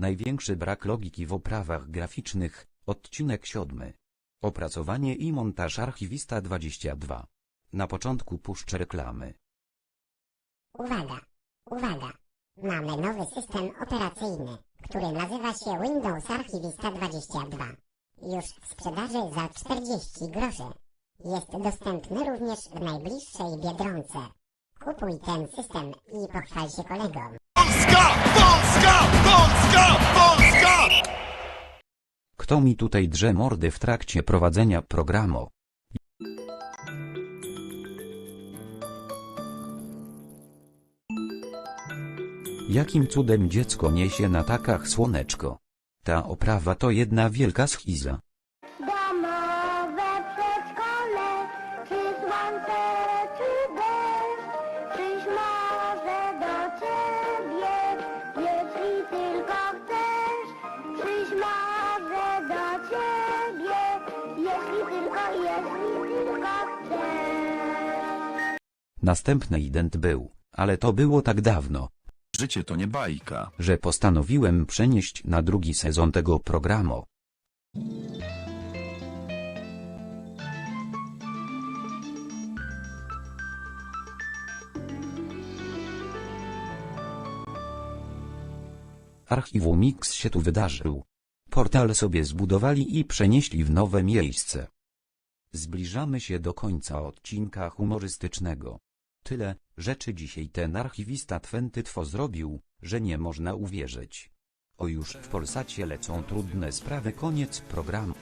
Największy brak logiki w oprawach graficznych, odcinek siódmy. Opracowanie i montaż archiwista 22. Na początku puszczę reklamy. Uwaga, uwaga. Mamy nowy system operacyjny, który nazywa się Windows Archivista 22. Już w sprzedaży za 40 groszy. Jest dostępny również w najbliższej Biedronce. Kupuj ten system i pochwal się kolegom. Kto mi tutaj drze mordy w trakcie prowadzenia programu? Jakim cudem dziecko niesie na takach słoneczko? Ta oprawa to jedna wielka schiza. Tylko, jeśli tylko chcesz. Następny ident był, ale to było tak dawno, Życie to nie bajka. że postanowiłem przenieść na drugi sezon tego programu. Archiwum Mix się tu wydarzył. Portal sobie zbudowali i przenieśli w nowe miejsce. Zbliżamy się do końca odcinka humorystycznego. Tyle rzeczy dzisiaj ten archiwista Twentytwo zrobił, że nie można uwierzyć. O już w Polsacie lecą trudne sprawy koniec programu.